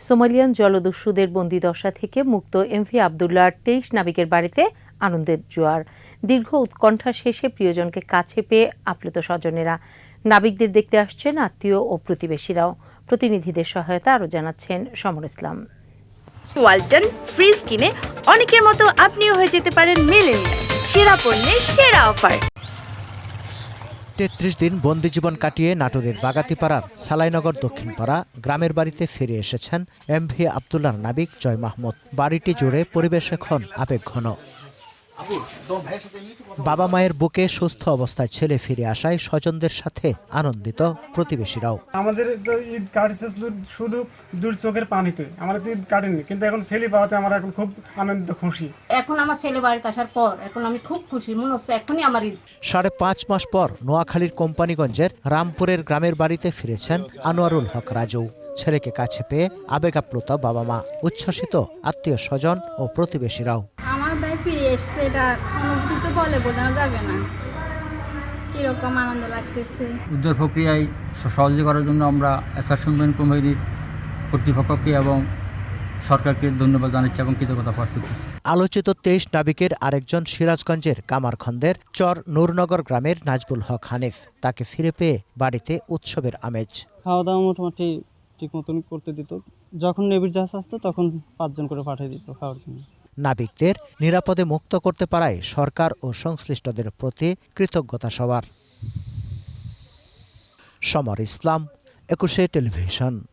Somalian জলদস্যুদের বন্দিদশা থেকে মুক্ত এমভি আবদুল্লাহর তেইশ নাবিকের বাড়িতে আনন্দের জোয়ার। দীর্ঘ উৎকণ্ঠা শেষে প্রিয়জনকে কাছে পেয়ে আপ্লুত স্বজনেরা। নাবিকদের দেখতে আসছেন আত্মীয় ও প্রতিবেশীরাও। প্রতিনিধিদের সহায়তা আরও জানাচ্ছেন সমর ইসলাম। ওয়ালটন ফ্রিজ কিনে অনেকের মতো আপনিও হয়ে যেতে পারেন মেলেনিয়া সেরা পণ্যের সেরা অফার। তেত্রিশ দিন বন্দি জীবন কাটিয়ে নাটোরের বাগাতিপাড়ার সালাইনগর, দক্ষিণপাড়া গ্রামের বাড়িতে ফিরে এসেছেন এম ভি আবদুল্লাহ নাবিক জয় মাহমুদ। বাড়িটি জুড়ে পরিবেশ এখন আবেগ ঘন বাবা মায়ের বুকে সুস্থ অবস্থায় ছেলে ফিরে আসায় স্বজনদের সাথে আনন্দিত প্রতিবেশীরাও। আমাদের তো ঈদ কাটছে শুধু- দূর চোখের পানিতে আমাদের তো ঈদ কাটেনি কিন্তু এখন ছেলে পাওয়াতে আমরা এখন খুব আনন্দিত খুশি। এখন আমার ছেলে বাড়িতে আসার পর এখন আমি খুব খুশি মনে হচ্ছে এখনই আমার ঈদ। সাড়ে পাঁচ মাস পর নোয়াখালীর কোম্পানিগঞ্জের রামপুরের গ্রামের বাড়িতে ফিরেছেন আনোয়ারুল হক রাজু। ছেলেকে কাছে পেয়ে আবেগ আপ্লুত বাবা মা উচ্ছ্বসিত আত্মীয় স্বজন ও প্রতিবেশীরাও। আমার এসছে এটা অনুভূতি তো বলে বোঝানো যাবে না। কীরকম আনন্দ লাগতেছে। উদ্ধার প্রক্রিয়ায় স- সহযোগিতা করার জন্য আমরা এসআর সুন্দর কোম্পানির কর্তৃপক্ষকে এবং সরকারকে ধন্যবাদ জানাচ্ছি এবং কৃতজ্ঞতা প্রকাশ করতেছি। আলোচিত তেইশ নাবিকের আরেকজন সিরাজগঞ্জের কামারখন্দের চর নূরনগর গ্রামের নাজবুল হক হানিফ। তাকে ফিরে পেয়ে বাড়িতে উৎসবের আমেজ। খাওয়া দাওয়া মোটামুটি ঠিক মতন করতে দিত। যখন নেভির জাহাজ আসতো তখন পাঁচজন করে পাঠিয়ে দিত খাওয়ার জন্য। নাবিকদের নিরাপদে মুক্ত করতে পারায় সরকার ও সংশ্লিষ্টদের প্রতি কৃতজ্ঞতা সবার। সমর ইসলাম, একুশে টেলিভিশন।